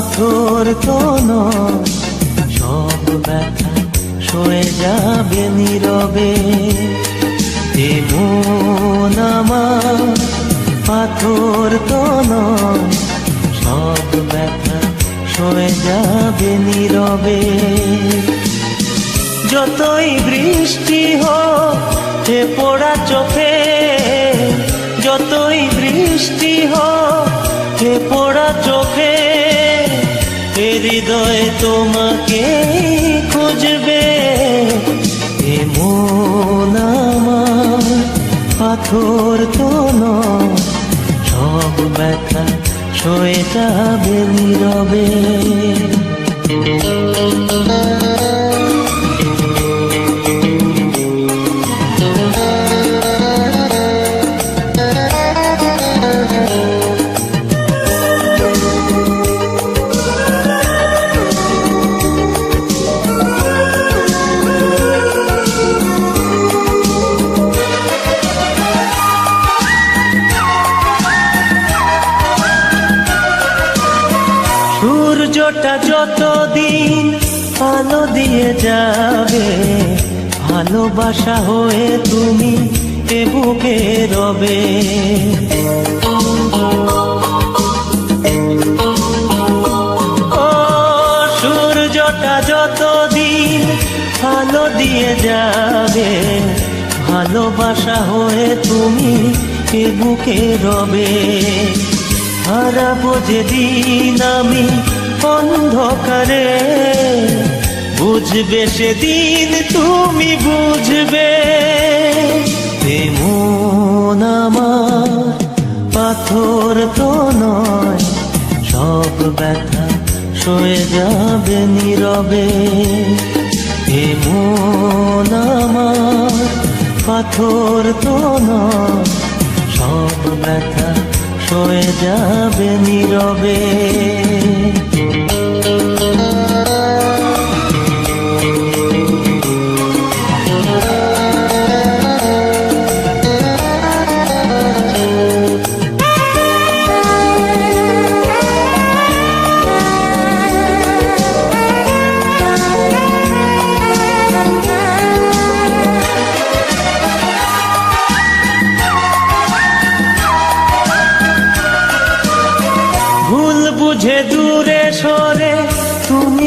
পাথর কোন সব ব্যথা সয়ে যাবে নীরবে। পাথর কোন সব ব্যথা সয়ে যাবে নীরবে। যতই বৃষ্টি হোক হে পোড়া চোখে। যতই বৃষ্টি হোক হে পোড়া চোখে হৃদয় তোমাকে খুঁজবে। এ আমার পাথর তো নয়। সব ব্যথা সয়ে যাবে নীরবে। সূর্যটা যতদিন আলো দিয়ে যাবে, ভালোবাসা হয়ে তুমি এ বুকে রবে। সূর্যটা যতদিন আলো দিয়ে যাবে, ভালোবাসা হয়ে তুমি এ বুকে রবে। হারাবো যেদিন আমি অন্ধকারে বুঝবে সেদিন তুমি বুঝবে। এমন আমার, পাথর তো নয়, সব ব্যথা সয়ে যাবে নীরবে। এমন আমার, পাথর তো নয়, সব ব্যথা সয়ে যাবে নীরবে।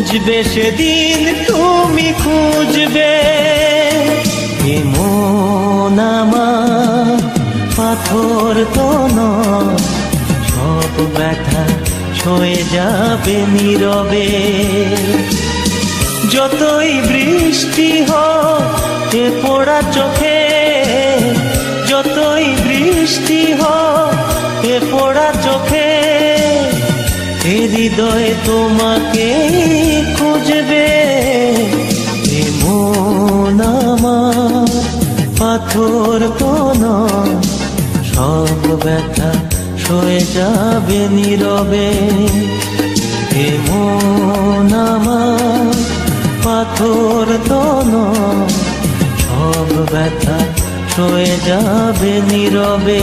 খুঁজবে সেদিন তুমি খুঁজবে। মন পাথর তো সব ব্যথা সয়ে যাবে নীরবে। যতই বৃষ্টি হোক পোড়া চোখে, যতই বৃষ্টি হোক পোড়া হৃদয় তোমাকে খুঁজবে আমার। পাথর তো সব ব্যথা সয়ে যাবে নীরবে। এ মন আমার, পাথর তো সব ব্যথা সয়ে যাবে নীরবে।